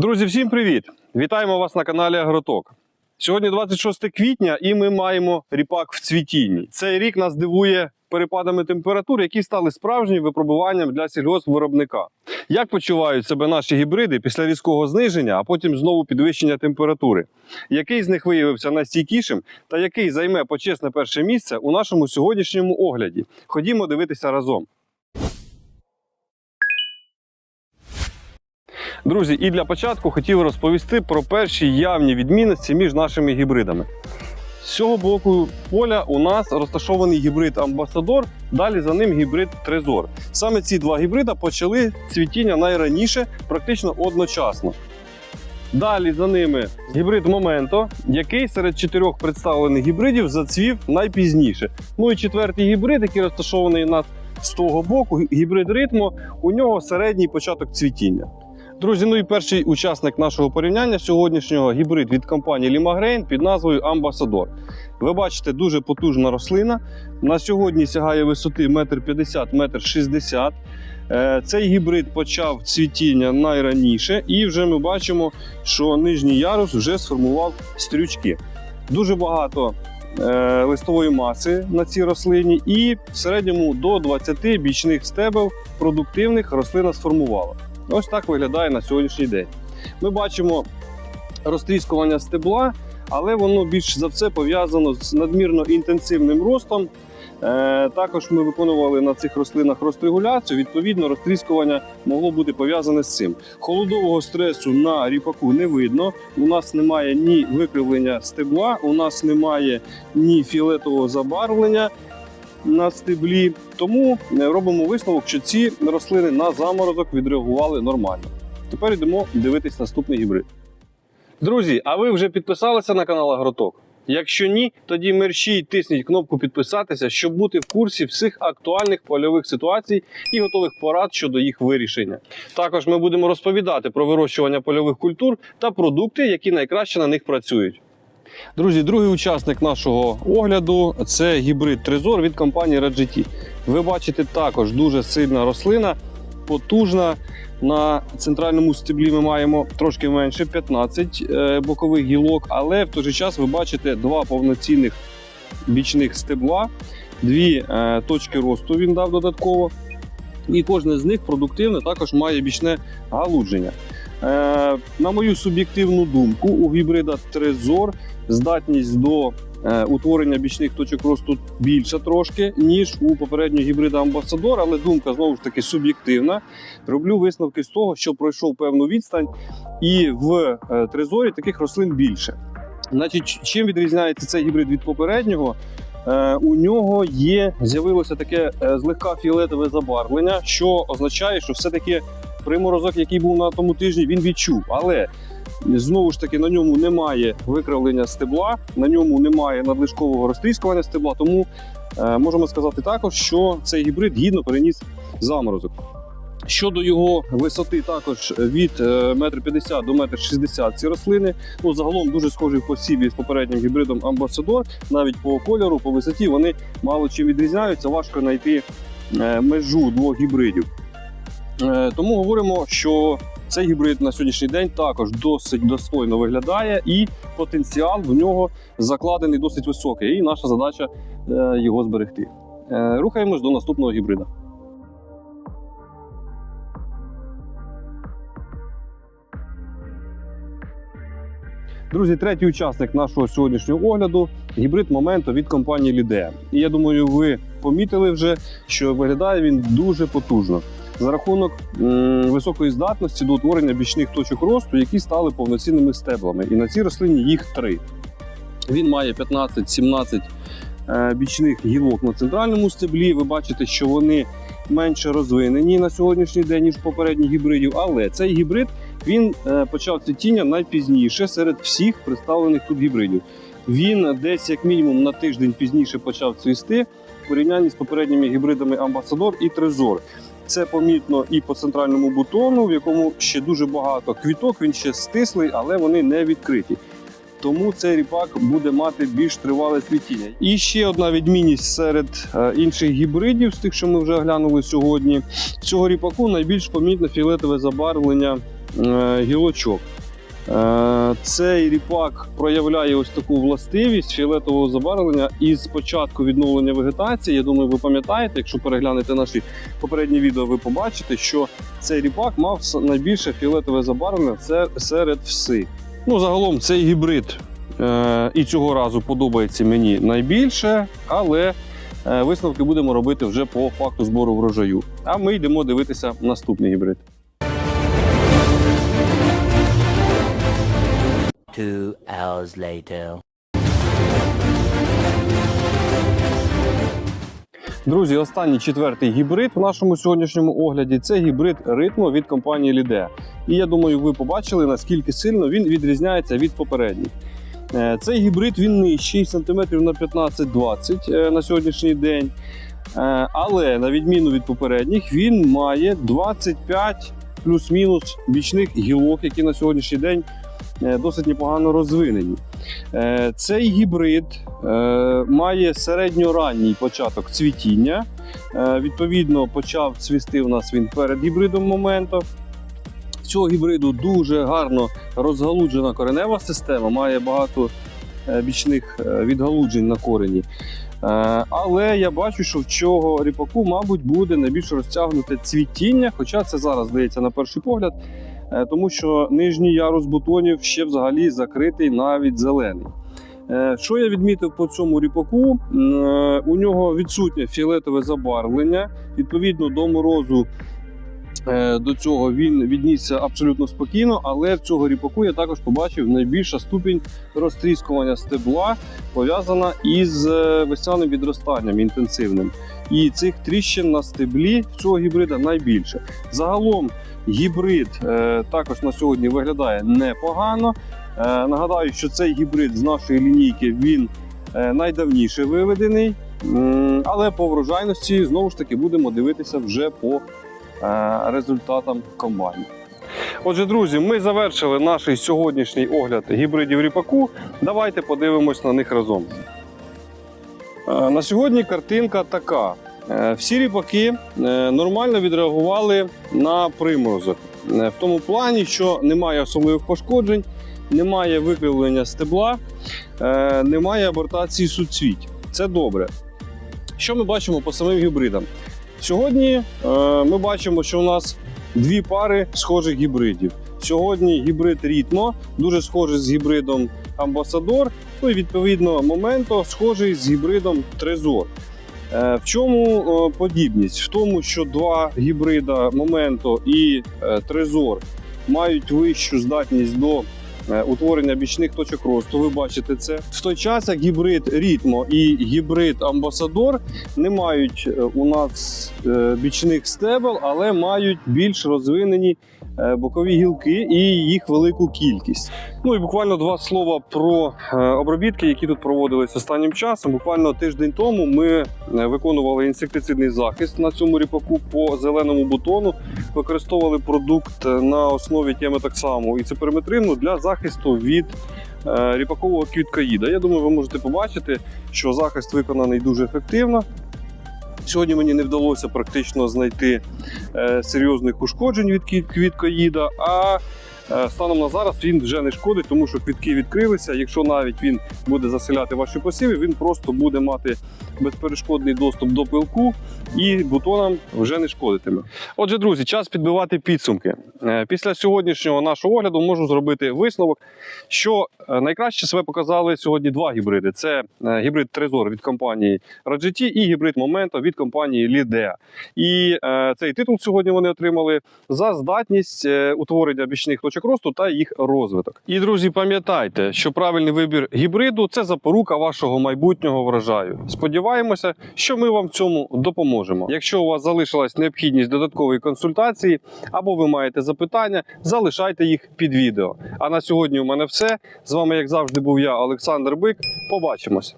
Друзі, всім привіт! Вітаємо вас на каналі Агроток. Сьогодні 26 квітня, і ми маємо ріпак в цвітінні. Цей рік нас дивує перепадами температур, які стали справжнім випробуванням для сільгоспвиробника. Як почувають себе наші гібриди після різкого зниження, а потім знову підвищення температури? Який з них виявився найстійкішим, та який займе почесне перше місце у нашому сьогоднішньому огляді? Ходімо дивитися разом. Друзі, і для початку хотів розповісти про перші явні відмінності між нашими гібридами. З цього боку поля у нас розташований гібрид Амбасадор, далі за ним гібрид Трезор. Саме ці два гібрида почали цвітіння найраніше, практично одночасно. Далі за ними гібрид Моменто, який серед чотирьох представлених гібридів зацвів найпізніше. Ну і четвертий гібрид, який розташований у з того боку, гібрид ритмо, у нього середній початок цвітіння. Друзі, ну і перший учасник нашого порівняння сьогоднішнього гібрид від компанії Limagrain під назвою Амбасадор. Ви бачите, дуже потужна рослина. На сьогодні сягає висоти 1,50 м, 1,60 м. Цей гібрид почав цвітіння найраніше, і вже ми бачимо, що нижній ярус вже сформував стрючки. Дуже багато е, листової маси на цій рослині, і в середньому до 20 бічних стебел продуктивних рослина сформувала. Ось так виглядає на сьогоднішній день. Ми бачимо розтріскування стебла, але воно більш за все пов'язано з надмірно інтенсивним ростом. Е, Також ми виконували на цих рослинах розтрегуляцію. Відповідно, розтріскування могло бути пов'язане з цим. Холодового стресу на ріпаку не видно. У нас немає ні викривлення стебла, у нас немає ні фіолетового забарвлення на стеблі. Тому е, робимо висновок, що ці рослини на заморозок відреагували нормально. Тепер йдемо дивитись наступний гібрид. Друзі, а ви вже підписалися на канал Агроток? Якщо ні, тоді мерщій тисніть кнопку підписатися, щоб бути в курсі всіх актуальних польових ситуацій і готових порад щодо їх вирішення. Також ми будемо розповідати про вирощування польових культур та продукти, які найкраще на них працюють. Друзі, другий учасник нашого огляду це гібрид Трезор від компанії RedGT. Ви бачите також дуже сильна рослина, потужна. На центральному стеблі ми маємо трошки менше 15 е, бокових гілок, але в той же час ви бачите два повноцінних бічних стебла, дві е, точки росту він дав додатково. І кожне з них продуктивне також має бічне галудження. Е, на мою суб'єктивну думку, у гібрида Трезор здатність до е, утворення бічних точок росту більша трошки, ніж у попереднього гібрида Амбасадор, але думка знову ж таки суб'єктивна. Роблю висновки з того, що пройшов певну відстань, і в е, Трезорі таких рослин більше. Значить, чим відрізняється цей гібрид від попереднього? У нього є з'явилося таке злегка фіолетове забарвлення, що означає, що все-таки приморозок, який був на тому тижні, він відчув. Але знову ж таки на ньому немає викривлення стебла, на ньому немає надлишкового розтріскування стебла. Тому е, можемо сказати також, що цей гібрид гідно переніс заморозок. Щодо його висоти, також від е, 1,50 до 1,60 м ці рослини. Ну, загалом дуже схожі в посіві з попереднім гібридом Амбасадор. Навіть по кольору, по висоті вони мало чим відрізняються. Важко знайти е, межу двох гібридів. Е, Тому говоримо, що цей гібрид на сьогоднішній день також досить достойно виглядає, і потенціал в нього закладений досить високий. І наша задача е, його зберегти. Е, Рухаємось до наступного гібрида. Друзі, третій учасник нашого сьогоднішнього огляду гібрид Момento від компанії Lidea. І я думаю, ви помітили вже, що виглядає він дуже потужно за рахунок високої здатності до утворення бічних точок росту, які стали повноцінними стеблами. І на цій рослині їх три. Він має 15-17 е, бічних гілок на центральному стеблі. Ви бачите, що вони менше розвинені на сьогоднішній день, ніж попередніх гібридів. Але цей гібрид він е, почав цвітіння найпізніше серед всіх представлених тут гібридів. Він десь як мінімум на тиждень пізніше почав цвісти в порівнянні з попередніми гібридами Амбасадор і Трезор. Це помітно і по центральному бутону, в якому ще дуже багато квіток. Він ще стислий, але вони не відкриті. Тому цей ріпак буде мати більш тривале цвітіння. І ще одна відмінність серед е, інших гібридів, з тих, що ми вже оглянули сьогодні. Цього ріпаку найбільш помітне фіолетове забарвлення е, гілочок. Е, Цей ріпак проявляє ось таку властивість фіолетового забарвлення із початку відновлення вегетації. Я думаю, ви пам'ятаєте, якщо переглянете наші попередні відео, ви побачите, що цей ріпак мав найбільше фіолетове забарвлення серед всіх. Ну, загалом цей гібрид е, і цього разу подобається мені найбільше, але е, висновки будемо робити вже по факту збору врожаю. А ми йдемо дивитися наступний гібрид. Two hours later. Друзі, останній четвертий гібрид в нашому сьогоднішньому огляді це гібрид ритмо від компанії Lidea. І я думаю, ви побачили, наскільки сильно він відрізняється від попередніх. Е, Цей гібрид він нижчий, сантиметрів на 15-20 е, на сьогоднішній день. Е, Але на відміну від попередніх, він має 25 плюс-мінус бічних гілок, які на сьогоднішній день досить непогано розвинені. Е, Цей гібрид е, має середньоранній початок цвітіння. Е, Відповідно, почав цвісти у нас він перед гібридом моменту. В цього гібриду дуже гарно розгалуджена коренева система, має багато е, бічних е, відгалуджень на корені. Е, Але я бачу, що в цього ріпаку, мабуть, буде найбільш розтягнуте цвітіння, хоча це зараз здається на перший погляд, е, тому що нижній ярус бутонів ще взагалі закритий навіть зелений. Е, Що я відмітив по цьому ріпаку? Е, У нього відсутнє фіолетове забарвлення. Відповідно до морозу е, до цього він віднісся абсолютно спокійно, але в цього ріпаку я також побачив найбільша ступінь розтріскування стебла, пов'язана із е, весняним відростанням інтенсивним. І цих тріщин на стеблі цього гібрида найбільше. Загалом гібрид е, також на сьогодні виглядає непогано. Е, Нагадаю, що цей гібрид з нашої лінійки він е, найдавніше виведений, але по врожайності знову ж таки будемо дивитися вже по е, результатам комбайну. Отже, друзі, ми завершили наш сьогоднішній огляд гібридів ріпаку. Давайте подивимось на них разом. Е, На сьогодні картинка така: Е, всі ріпаки е, нормально відреагували на приморозок. Е, В тому плані, що немає особливих пошкоджень, немає викривлення стебла, е, немає абортації суцвіть. Це добре. Що ми бачимо по самим гібридам? Сьогодні е, ми бачимо, що у нас дві пари схожих гібридів. Сьогодні гібрид Рітмо дуже схожий з гібридом Амбасадор. Ну і відповідно моменто схожий з гібридом Трезор. Е, В чому е, подібність? В тому, що два гібрида Моменто і Трезор мають вищу здатність до утворення бічних точок росту. Ви бачите це. В той час, як гібрид Рітмо і гібрид Амбасадор не мають е, у нас е, бічних стебел, але мають більш розвинені е, бокові гілки і їх велику кількість. Ну і буквально два слова про е, обробітки, які тут проводились останнім часом. Буквально тиждень тому ми е, виконували інсектицидний захист на цьому ріпаку по зеленому бутону. Використовували продукт на основі тіметоксаму і циперметрину для захисту від е, ріпакового квіткоїда. Я думаю, ви можете побачити, що захист виконаний дуже ефективно. Сьогодні мені не вдалося практично знайти е, серйозних ушкоджень від квіт- квіткоїда, а е, станом на зараз він вже не шкодить, тому що квітки відкрилися. Якщо навіть він буде заселяти ваші посіви, він просто буде мати безперешкодний доступ до пилку і бутонам вже не шкодитиме. Отже, друзі, час підбивати підсумки. Е, Після сьогоднішнього нашого огляду можу зробити висновок, що е, найкраще себе показали сьогодні два гібриди: це е, гібрид Трезор від компанії Raджеті і гібрид Momento від компанії Lidea. І цей титул сьогодні вони отримали за здатність утворення бічних точок росту та їх розвиток. І друзі, пам'ятайте, що правильний вибір гібриду це запорука вашого майбутнього врожаю. Сподіваємося, що ми вам в цьому допоможемо. Якщо у вас залишилась необхідність додаткової консультації або ви маєте запитання, залишайте їх під відео. А на сьогодні у мене все. З вами, як завжди, був я, Олександр Бик. Побачимось.